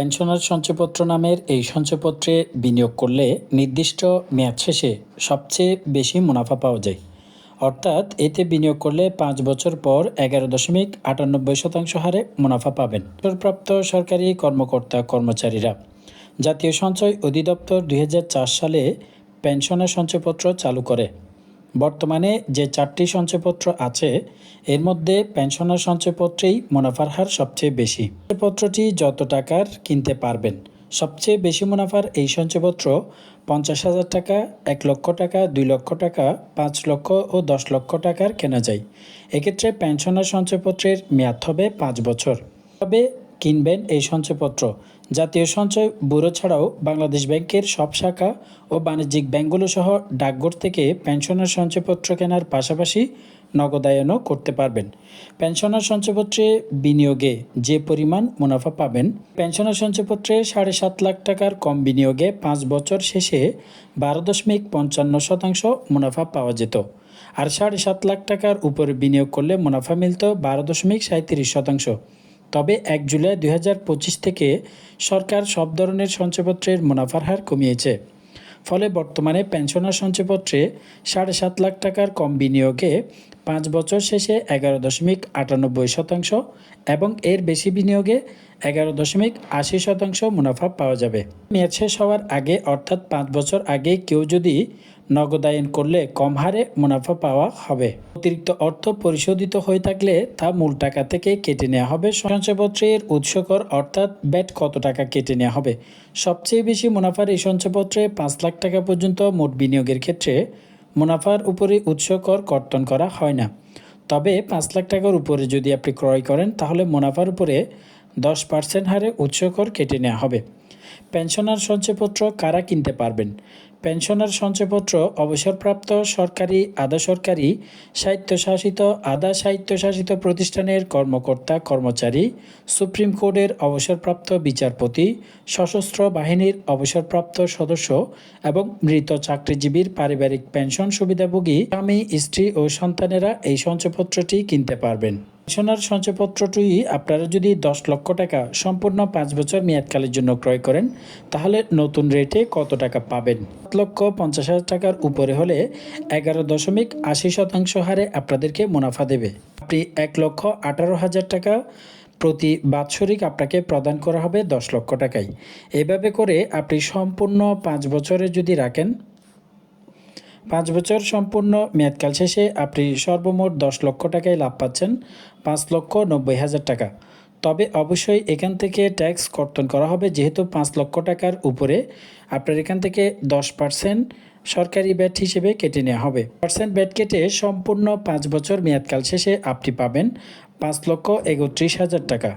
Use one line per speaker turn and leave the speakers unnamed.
Pensioner সঞ্চয়পত্র নামের এই সঞ্চয়পত্রে বিনিয়োগ করলে নির্দিষ্ট মেয়াদ শেষে সবচেয়ে বেশি মুনাফা পাওয়া যায়। অর্থাৎ এতে বিনিয়োগ করলে পাঁচ বছর পর এগারো দশমিক আটানব্বই শতাংশ হারে মুনাফা পাবেন প্রাপ্ত সরকারি কর্মকর্তা কর্মচারীরা। জাতীয় সঞ্চয় অধিদপ্তর দুই হাজার চার সালে পেনশনের সঞ্চয়পত্র চালু করে। বর্তমানে যে চারটি সঞ্চয়পত্র আছে, এর মধ্যে পেনশনার সঞ্চয়পত্রেই মুনাফার হার সবচেয়ে বেশি। সঞ্চয়পত্রটি যত টাকার কিনতে পারবেন, সবচেয়ে বেশি মুনাফার এই সঞ্চয়পত্র পঞ্চাশ হাজার টাকা, এক লক্ষ টাকা, দুই লক্ষ টাকা, পাঁচ লক্ষ ও দশ লক্ষ টাকার কেনা যায়। এক্ষেত্রে পেনশনার সঞ্চয়পত্রের মেয়াদ হবে পাঁচ বছর। তবে কিনবেন এই সঞ্চয়পত্র। জাতীয় সঞ্চয় ব্যুরো ছাড়াও বাংলাদেশ ব্যাংকের সব শাখা ও বাণিজ্যিক ব্যাংকগুলো সহ ডাকঘর থেকে পেনশনের সঞ্চয়পত্র কেনার পাশাপাশি নগদায়নও করতে পারবেন। পেনশনার সঞ্চয়পত্রে বিনিয়োগে যে পরিমাণ মুনাফা পাবেন, পেনশনার সঞ্চয়পত্রে সাড়ে সাত লাখ টাকার কম বিনিয়োগে পাঁচ বছর শেষে বারো দশমিক পঞ্চান্ন শতাংশ মুনাফা পাওয়া যেত। আর সাড়ে সাত লাখ টাকার উপরে বিনিয়োগ করলে মুনাফা মিলত বারো দশমিক সাঁত্রিশ শতাংশ। তবে এক জুলাই দুই হাজার পঁচিশ থেকে সরকার সব ধরনের সঞ্চয়পত্রের মুনাফার হার কমিয়েছে। ফলে বর্তমানে পেনশনার সঞ্চয়পত্রে সাড়ে সাত লাখ টাকার কম বিনিয়োগে পাঁচ বছর শেষে এগারো দশমিক আটানব্বই শতাংশ এবং এর বেশি বিনিয়োগে এগারো দশমিক আশি শতাংশ মুনাফা পাওয়া যাবে। মেয়াদ শেষ হওয়ার আগে অর্থাৎ পাঁচ বছর আগে কেউ যদি নগদায়ন করলে কম হারে মুনাফা পাওয়া হবে। অতিরিক্ত অর্থ পরিশোধিত হয়ে থাকলে তা মূল টাকা থেকে কেটে নেওয়া হবে। সঞ্চয়পত্রের উৎসকর অর্থাৎ ব্যাট কত টাকা কেটে নেওয়া হবে? সবচেয়ে বেশি মুনাফার এই সঞ্চয়পত্রে পাঁচ লাখ টাকা পর্যন্ত মোট বিনিয়োগের ক্ষেত্রে মুনাফার উপরে উৎসকর কর্তন করা হয় না। তবে পাঁচ লাখ টাকার উপরে যদি আপনি ক্রয় করেন, তাহলে মুনাফার উপরে দশ পার্সেন্ট হারে উৎসকর কেটে নেওয়া হবে। পেনশনার সঞ্চয়পত্র কারা কিনতে পারবেন? পেনশনার সঞ্চয়পত্র অবসরপ্রাপ্ত সরকারি, আধা সরকারি, স্বায়ত্তশাসিত, আধা স্বায়ত্তশাসিত প্রতিষ্ঠানের কর্মকর্তা, কর্মচারী, সুপ্রিম কোর্টের অবসরপ্রাপ্ত বিচারপতি, সশস্ত্র বাহিনীর অবসরপ্রাপ্ত সদস্য এবং মৃত চাকরিজীবীর পারিবারিক পেনশন সুবিধাভোগী, স্বামী, স্ত্রী ও সন্তানেরা এই সঞ্চয়পত্রটি কিনতে পারবেন। পেনশনার সঞ্চয়পত্রটি আপনারা যদি দশ লক্ষ টাকা সম্পূর্ণ পাঁচ বছর মেয়াদকালের জন্য ক্রয় করেন, তাহলে নতুন রেটে কত টাকা পাবেন? সাত লক্ষ পঞ্চাশ হাজার টাকার উপরে হলে এগারো দশমিক আশি শতাংশ হারে আপনাদেরকে মুনাফা দেবে। আপনি এক লক্ষ আঠারো হাজার টাকা প্রতি বাৎসরিক আপনাকে প্রদান করা হবে দশ লক্ষ টাকায়। এভাবে করে আপনি সম্পূর্ণ পাঁচ বছরে যদি রাখেন পাঁচ বছর সম্পূর্ণ মেয়াদকাল শেষে আপনি সর্বমোট দশ লক্ষ টাকায় লাভ পাচ্ছেন, পাঁচ লক্ষ নব্বই হাজার টাকা। তবে অবশ্যই এখান থেকে ট্যাক্স কর্তন করা হবে যেহেতু পাঁচ লক্ষ টাকার উপরে। আপনার এখান থেকে দশ পার্সেন্ট সরকারি ব্যাট হিসেবে কেটে নেওয়া হবে। পার্সেন্ট ব্যাট কেটে সম্পূর্ণ পাঁচ বছর মেয়াদকাল শেষে আপনি পাবেন পাঁচ লক্ষ একত্রিশ হাজার টাকা।